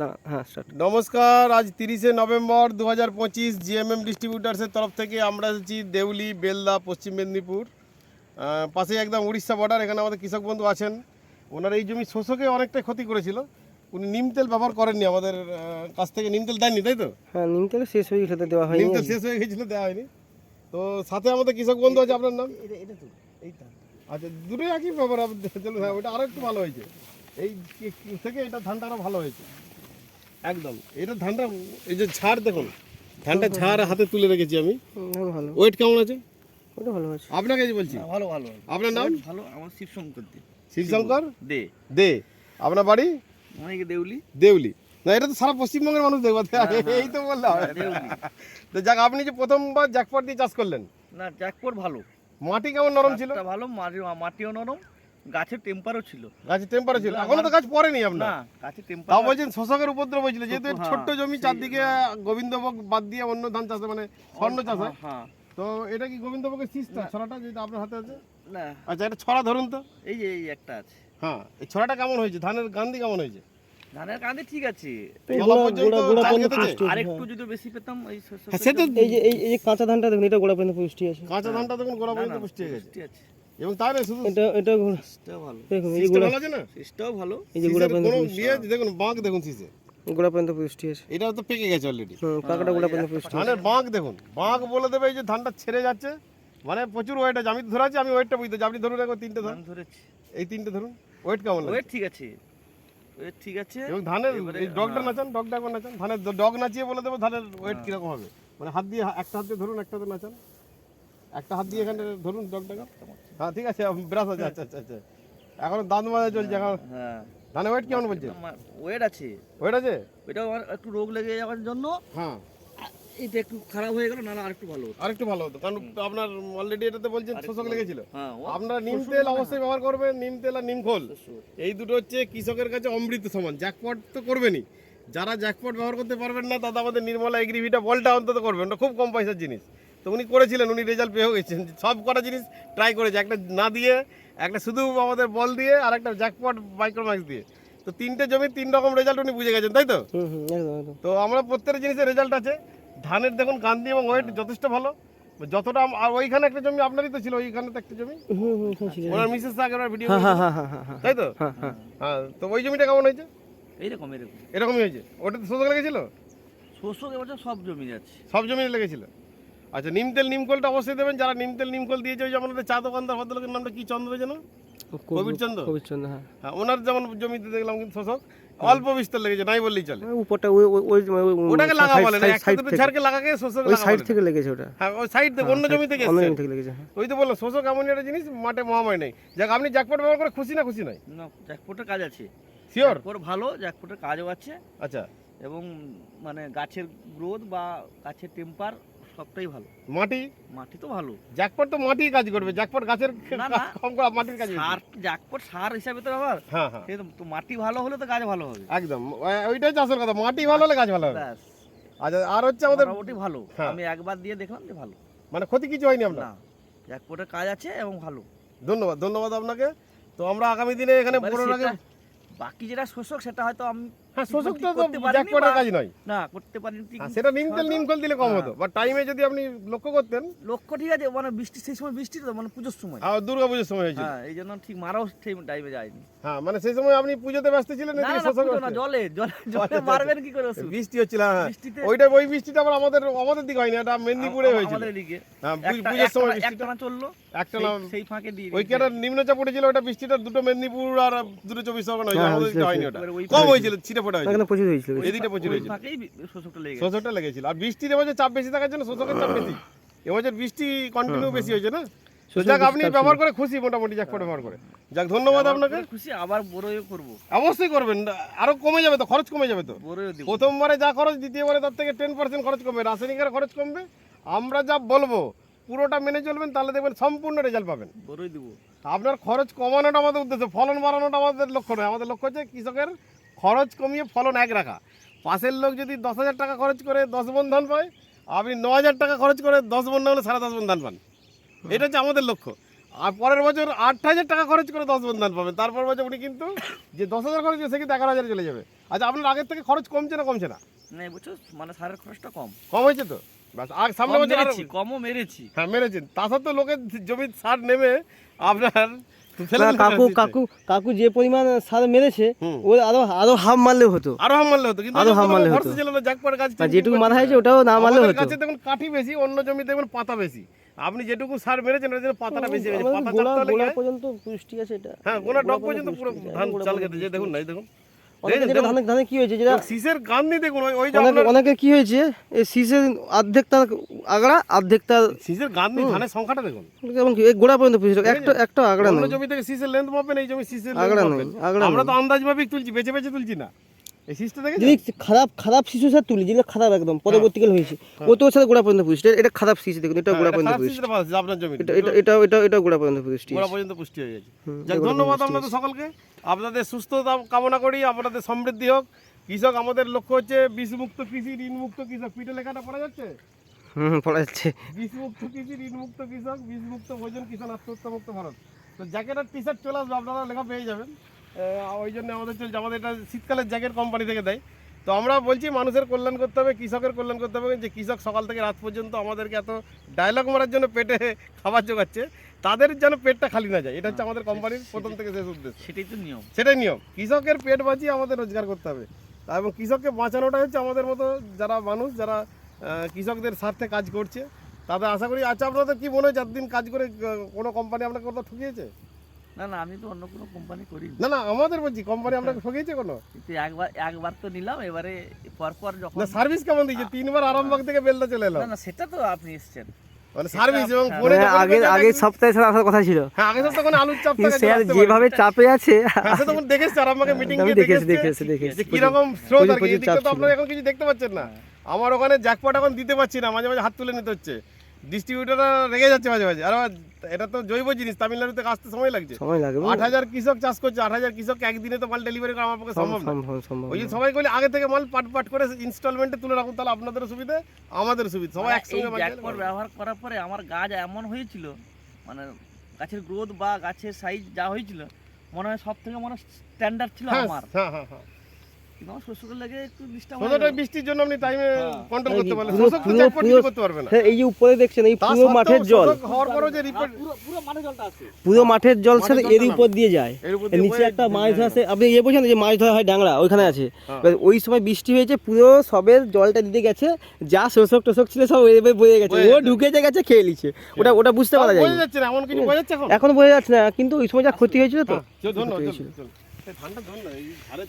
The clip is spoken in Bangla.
না হ্যাঁ স্টার্ট নমস্কার আজ তিরিশে নভেম্বর দু হাজার পঁচিশ জিএমএম ডিস্ট্রিবিউটার্সের তরফ থেকে আমরা এসেছি দেউলি বেলদা পশ্চিম মেদিনীপুর। পাশে একদম উড়িষ্যা বর্ডার এখানে আমাদের কৃষক বন্ধু আছেন। ওনার এই জমি শোষকে অনেকটাই ক্ষতি করেছিল। উনি নিম তেল ব্যবহার করেননি আমাদের কাছ থেকে নিম তেল দেননি তাই তো? হ্যাঁ নিম তেল শেষ হয়ে গেছে দেওয়া হয়নি। নিম তেল শেষ হয়ে গেছিল দেওয়া হয়নি। তো সাথে আমাদের কৃষক বন্ধু আছে আপনার নাম? আচ্ছা দুটোই একই ব্যাপার চলুন হ্যাঁ ওটা আরও একটু ভালো হয়েছে। এই থেকে এটা ধানটা আরও ভালো হয়েছে। একদম। এটা ধানটা এই যে ছাড় দেখুন ধানটা ছাড় হাতে তুলে রেখেছি আমি। হ্যাঁ, ভালো ওয়েট কেমন আছে? ওটা ভালো আছে। আপনাকে যে বলছি। ভালো ভালো আপনার নাম? ভালো আমার শিবশঙ্কর দে। শিবশঙ্কর দে। দে। আপনার বাড়ি? অনেকে দেউলি। দেউলি। না এটা তো সারা পশ্চিমবঙ্গের মানুষ দেখবে। এই তো বললাম। তো যাক আপনি যে প্রথমবার জ্যাকপট দিয়ে চাষ করলেন। না জ্যাকপট ভালো। মাটি কেমন নরম ছিল? ভালো মাটি- মাটিও নরম। গাছের টেম্পারও ছিল। গাছের টেম্পারেচার ছিল। এখনও তো গাছ পড়েনি আপনার? না গাছের তাও বলছেন শোষকের উপদ্রব হয়েছিল। যেহেতু হ্যাঁ, ছোট্ট জমি চারদিকে গোবিন্দভোগ বাদ দিয়ে অন্য ধান চাষে মানে স্বর্ণ চাষ হয়। হ্যাঁ তো এটা কি গোবিন্দভোগের সিস্টা ছড়াটা যেটা আপনার হাতে আছে? না। আচ্ছা এটা ছড়া ধরুন তো। এই যে এই একটা আছে। হ্যাঁ এই ছড়াটা কেমন হয়েছে? ধানের গান্ধি কেমন হয়েছে? ধানের ঠিক আছে। তলা গোড়া- পর্যন্ত গোড়া- গোড়া চাল পর্যন্ত কেটেছে? পুষ্টি। আর একটু যদি বেশি পেতাম এই হ্যাঁ, সে তো এই যে এই এই যে কাঁচা ধানটা দেখুন এটা গোড়া পর্যন্ত পুষ্টি আছে। কাঁচা ধানটা দেখুন গোড়া পর্যন্ত পুষ্টি হয়ে গেছে। পুষ্টি আছে। এবং না শুধু এটা এটা গোড়া ভালো। দেখুন এই গোড়া ভালো আছে না? শীষটাও ভালো। এই যে গোড়া পর্যন্ত কোনো পুষ্টি। দেখুন বাঁক দেখুন শীষে গোড়া পর্যন্ত পুষ্টি আছে এটা তো পেকে গেছে অলরেডি হুম পাকাটা গোড়া পর্যন্ত পুষ্টি। ধানের বাঁক দেখুন বাঁক বলে দেবে এই যে ধানটা ছেড়ে যাচ্ছে। মানে প্রচুর ওয়েট আছে। আমি তো ধরে আছি আমি ওয়েটটা বুঝতে পারছি। আপনি ধরুন একবার তিনটে ধরুন। ধান ধরেছি। এই তিনটে ধরুন। ওয়েট কেমন লাগে ওয়েট ঠিক আছে। ওয়েট ঠিক আছে। এবং ধানের এই ডগটা। নাচান ডগটা একবার নাচান। ধানের ডগ নাচিয়ে বলে দেবো ধানের ওয়েট কীরকম হবে। মানে হাত দিয়ে একটা হাত দিয়ে ধরুন একটা হাতে নাচান। একটা হাত দিয়ে এখানে ধরুন ডগটাকে হ্যাঁ ঠিক আছে ব্রাশ আছে আচ্ছা আচ্ছা আচ্ছা। এখন দাঁত মাজা চলছে এখন হ্যাঁ। ধানের ওয়েট কেমন বলছে? ওয়েট আছে। ওয়েট আছে? ওইটা আমার একটু রোগ লেগে যাওয়ার জন্য। হ্যাঁ। এটা একটু খারাপ হয়ে গেল না আরেকটু ভালো হতো। আরেকটু ভালো হতো কারণ আপনার অলরেডি এটাতে বলছেন শোষক লেগেছিল। হ্যাঁ আপনারা নিম তেল অবশ্যই ব্যবহার করবেন নিম তেল আর নিম খোল। এই দুটো হচ্ছে কৃষকের কাছে অমৃত সমান জ্যাকপট তো করবেনই। যারা জ্যাকপট ব্যবহার করতে পারবেন না তাদের আমাদের নির্মলা এগ্রিভিটা বলটা অন্তত করবেন ওটা খুব কম পয়সার জিনিস। তো উনি করেছিলেন উনি রেজাল্ট পেয়েও গেছেন। সব কটা জিনিস ট্রাই করেছে একটা না দিয়ে একটা শুধু আমাদের বল দিয়ে আর একটা জ্যাকপট মাইক্রোম্যাক্স দিয়ে। তো তিনটে জমি তিন রকম রেজাল্ট উনি বুঝে গেছেন তাই তো? হুম হুম একদম একদম। তো আমরা প্রত্যেকটা জিনিসের রেজাল্ট আছে। ধানের দেখুন গান্ধী এবং ওয়েট যথেষ্ট ভালো। যতটা আর ওইখানে একটা জমি আপনারই তো ছিল ওইখানে তো একটা জমি। ওনার মিসেস আগের ভিডিও তাই তো? হ্যাঁ হ্যাঁ। হ্যাঁ তো ওই জমিটা কেমন হয়েছে? এইরকম এরকম এরকমই হয়েছে। ওটা তো শোষক লেগেছিল? শস্য এবছর সব জমি যাচ্ছে সব জমি লেগেছিল? আচ্ছা নিম তেল নিমকলটা অবশ্যই দেবেন। যারা নিম তেল নিমকল দিয়েছে ওই যে আমাদের চা দোকানদার ভদ্রলোকের নামটা কি চন্দ্র যেন? কবির চন্দ্র কবির চন্দ্র হ্যাঁ। হ্যাঁ ওনার যেমন জমিতে দেখলাম কিন্তু শোষক অল্প বিস্তর লেগেছে নাই বললেই চলে। উপরটা ওই ওই ওটাকে লাগা বলে না একটা দুটো ঝাড়কে লাগাকে শোষক ওই সাইড থেকে লেগেছে ওটা। হ্যাঁ ওই সাইড থেকে অন্য জমি থেকে অন্য জমি থেকে লেগেছে হ্যাঁ। ওই তো বললাম শোষক এমন একটা জিনিস মাঠে মহাময় নেই। যাক আপনি জ্যাকপট ব্যবহার করে খুশি না খুশি নয়? না জ্যাকপোর্টের কাজ আছে। শিওর জ্যাকপোর্ট ভালো জ্যাকপোর্টের কাজও আছে। আচ্ছা। এবং মানে গাছের গ্রোথ বা গাছের টেম্পার সবটাই ভালো। মাটি? মাটি তো ভালো। জ্যাকপট তো মাটি কাজ করবে। জ্যাকপট গাছের। কম করে মাটির কাজ সার জ্যাকপোর্ট সার হিসাবে তো ব্যাপার হ্যাঁ হ্যাঁ। তো- মাটি ভালো হলে তো গাছ ভালো হবে। একদম। ওইটাই তো আসল কথা। মাটি ভালো হলে গাছ ভালো হবে। আচ্ছা আর হচ্ছে আমাদের মোটামুটি ভালো। হ্যাঁ। আমি একবার দিয়ে দেখলাম যে ভালো। মানে ক্ষতি কিছু হয়নি আপনার? না। জ্যাকপোর্টের কাজ আছে এবং ভালো। ধন্যবাদ ধন্যবাদ আপনাকে। তো আমরা আগামী দিনে এখানে বাকি যেটা শোষক সেটা হয়তো আমি হ্যাঁ শোষক তো জ্যাকপটের কাজ নয়। না করতে পারিনি ঠিক হ্যাঁ, সেটা নিমকল নিমকল দিলে কম হতো। বা টাইমে যদি আপনি লক্ষ্য করতেন। লক্ষ্য ঠিক আছে মানে বৃষ্টি সেই সময় বৃষ্টি তো মানে পুজোর সময়। আর দুর্গা পুজোর সময় হয়েছিল। হ্যাঁ এই জন্য ঠিক মারাও ঠিক টাইমে যায়নি। হ্যাঁ মানে সেই সময় আপনি পুজোতে ব্যস্ত ছিলেন না শোষক না জলে জলে জলে মারবেন কি করে? বৃষ্টি হচ্ছিল হ্যাঁ ওইটা ওই বৃষ্টিটা আবার আমাদের আমাদের দিকে হয়নি এটা মেদিনীপুরে হয়েছিল। আমাদের এদিকে। হ্যাঁ পুজোর সময় বৃষ্টিটা চলল একটা সেই- না সেই ফাঁকে দিয়ে ওই কেটা নিম্নচাপ পড়েছিল ওটা বৃষ্টিটা দুটো মেদিনীপুর আর দুটো চব্বিশ পরগনা হয়েছিল হ্যাঁ, আমাদের হয়নি ওটা। কম হয়েছিল ছিটে ফোটা হয়েছিল। এখানে প্রচুর হয়েছিল এদিকটা প্রচুর হয়েছিল। শোষকটা লেগে গেছে। শোষকটা লেগেছিল। আর বৃষ্টির এবছর চাপ বেশি থাকার জন্য শোষকের চাপ বেশি। এবছর বৃষ্টি কন্টিনিউ বেশি হয়েছে না? যাক আপনি ব্যবহার করে খুশি মোটামুটি জ্যাকপট ব্যবহার করে। যাক ধন্যবাদ আপনাকে। খুশি আবার বড়ই করব। অবশ্যই করবেন। আরও কমে যাবে তো খরচ কমে যাবে তো। প্রথমবারে যা খরচ দ্বিতীয়বারে তার থেকে টেন পার্সেন্ট খরচ কমবে। রাসায়নিকের খরচ কমবে। আমরা যা বলব পুরোটা মেনে চলবেন তাহলে দেখবেন সম্পূর্ণ রেজাল্ট পাবেন। বড়ই দিব। আপনার খরচ কমানোটা আমাদের উদ্দেশ্য ফলন বাড়ানোটা আমাদের লক্ষ্য নয়। আমাদের লক্ষ্য হচ্ছে কৃষকের খরচ কমিয়ে ফলন এক রাখা। পাশের লোক যদি দশ হাজার টাকা খরচ করে দশ মন ধান পায় আপনি ন হাজার টাকা খরচ করে দশ মন না হলে সাড়ে দশ মন ধান পান। এটা হচ্ছে আমাদের লক্ষ্য। আর পরের বছর আট হাজার টাকা খরচ করে দশ মন ধান পাবেন। তারপর বছর উনি কিন্তু যে দশ হাজার খরচ সে কিন্তু এগারো হাজার চলে যাবে। আচ্ছা আপনার আগের থেকে খরচ কমছে না কমছে না? না এবছর মানে সারের খরচটা কম। কম হয়েছে তো? বাস আর সামনে বছর কমও মেরেছি। হ্যাঁ মেরেছেন। তা সত্ত্বেও লোকের জমির সার নেমে আপনার কাকু কাকু কাকু যে পরিমাণ সার মেরেছে হুম। ও আরও আরও হাফ মারলে হতো। আরও হাফ মারলে হতো কিন্তু আরও হাফ মারলে হতো। যেটুকু মারা হয়েছে ওটাও না মারলে হতো। গাছে দেখুন কাঠি বেশি অন্য জমিতে দেখুন পাতা বেশি। আপনি যেটুকু সার মেরেছেন ওই জন্য পাতাটা বেশি হয়েছে। পাতা হয়? পর্যন্ত পুষ্টি আছে এটা। হ্যাঁ গোনা ডক পর্যন্ত পুরো ধান চাল পর্যন্ত খেতে যে দেখুন না দেখুন। অনেকে দেখেন, যেটা দেখুন। ধানে ধানে কি হয়েছে যেটা শীষের গান দিয়ে দেখুন ওই- ওই যে অনেকে কি হয়েছে এই শীষের অর্ধেকটা তার আগড়া অর্ধেক শীষের ধানের সংখ্যাটা দেখুন। কেমন কি? এই গোড়া পর্যন্ত পুষে একটা একটা আগড়া নেই। জমি থেকে শীষের লেন্থ এই জমি শীষের আগড়া নেই, আগড়া আমরা তো আন্দাজ ভাবে তুলছি বেঁচে বেছে তুলছি না। এই দেখেছেন যদি খারাপ খারাপ শিশু স্যার তুলি যেগুলো খারাপ একদম পরবর্তীকাল হয়েছে। ও তো ওর সাথে গোড়া পর্যন্ত পুষছে এটা খারাপ শিশু দেখুন এটা গোড়া পর্যন্ত আছে, আপনার জমি এটা এটা এটা এটা গোড়া পর্যন্ত পুষ্টি গোড়া পর্যন্ত পুষ্টি হয়ে গেছে। যাক ধন্যবাদ আপনাদের সকলকে। আপনাদের সুস্থতা কামনা করি আপনাদের সমৃদ্ধি হোক। কৃষক আমাদের লক্ষ্য হচ্ছে বিষমুক্ত কৃষি ঋণমুক্ত কৃষক। পিঠে লেখাটা পড়া যাচ্ছে? হুম পড়া যাচ্ছে। বিষমুক্ত কৃষি ঋণমুক্ত কৃষক বিষমুক্ত ভোজন কিষাণ আত্মহত্যা মুক্ত ভারত। তো জ্যাকেটের টি শার্ট চলে আসবে আপনারা লেখা পেয়ে যাবেন। ওই জন্য আমাদের চলছে আমাদের এটা শীতকালের জ্যাকেট কোম্পানি থেকে দেয়। তো আমরা বলছি মানুষের কল্যাণ করতে হবে কৃষকের কল্যাণ করতে হবে যে কৃষক সকাল থেকে রাত পর্যন্ত আমাদেরকে এত ডায়লগ মারার জন্য পেটে খাবার জোগাচ্ছে তাদের যেন পেটটা খালি না যায়। এটা হচ্ছে আমাদের কোম্পানির প্রথম থেকে শেষ উদ্দেশ্য। সেটাই তো নিয়ম। সেটাই নিয়ম। কৃষকের পেট বাঁচিয়ে আমাদের রোজগার করতে হবে। এবং কৃষককে বাঁচানোটা হচ্ছে আমাদের মতো যারা মানুষ যারা কৃষকদের স্বার্থে কাজ করছে তাদের আশা করি। আচ্ছা আপনাদের কি মনে হয় চার দিন কাজ করে কোনো কোম্পানি আপনাকে কোথাও ঠকিয়েছে? না না আমি তো অন্য কোনো কোম্পানি করি না না আমাদের বলছি কোম্পানি আপনাকে কোনো? কিন্তু একবার একবার তো নিলাম এবারে পরপর যখন না সার্ভিস কেমন দিয়েছে? তিনবার আরামবাগ থেকে বেলদা চলে এলো না না সেটা তো আপনি এসছেন। মানে সার্ভিস এবং হ্যাঁ। যখন আগের বলছে, আগের সপ্তাহে স্যার আসার কথা ছিল। হ্যাঁ আগে সপ্তাহে কোনো আলুর চাপ থাকে স্যার যেভাবে চাপে আছে হ্যাঁ, সে তখন দেখেছে আরামবাগে মিটিং আমি গিয়ে দেখেছি দেখেছে। দেখেছি দেখেছি। যে কীরকম স্রোত আর কি তো আপনারা এখন কিছু দেখতে পাচ্ছেন না। আমার ওখানে জ্যাকপট এখন দিতে পারছি না মাঝে মাঝে হাত তুলে নিতে হচ্ছে। ডিস্ট্রিবিউটাররা রেগে যাচ্ছে মাঝে মাঝে। আর এটা তো জৈব জিনিস তামিলনাড়ু থেকে আসতে সময় লাগছে। সময় লাগবে আট হাজার কৃষক চাষ করছে আট হাজার কৃষক একদিনে তো মাল ডেলিভারি করা আমার পক্ষে সম্ভব সম্ভব সম্ভব ওই সবাই বলে আগে থেকে মাল পাট পাট করে ইনস্টলমেন্টে তুলে রাখুন তাহলে আপনাদেরও সুবিধা আমাদের সুবিধা। সবাই মানে একসঙ্গে ব্যবহার করার পরে আমার গাছ এমন হয়েছিল মানে গাছের গ্রোথ বা গাছের সাইজ যা হয়েছিল মনে হয় সব থেকে মনে স্ট্যান্ডার্ড ছিল হ্যাঁ আমার। হ্যাঁ হ্যাঁ হ্যাঁ। এই যে উপরে দেখছেন এই পুরো মাঠের জল। পুরো মানে আছে। মাঠের জল স্যার এর উপর দিয়ে যায়। এর উপর এর দিয়ে নিচে একটা মাছ ধরা সে- আপনি ইয়ে বলছেন যে মাছ ধরা হয় ডাংরা ওইখানে আছে। হ্যাঁ। এবার ওই সময় বৃষ্টি হয়েছে পুরো সবের জলটা দিতে গেছে। যা শোষক টোষক ছিল সব এভাবে বয়ে গেছে। ও গেছে। ঢুকে যে গেছে খেয়ে নিচ্ছে। ওটা ওটা বুঝতে পারা যায় না এমন কিছু বোঝা যাচ্ছে এখন। বোঝা যাচ্ছে না কিন্তু ওই সময় যা ক্ষতি হয়েছিল তো। ধানটা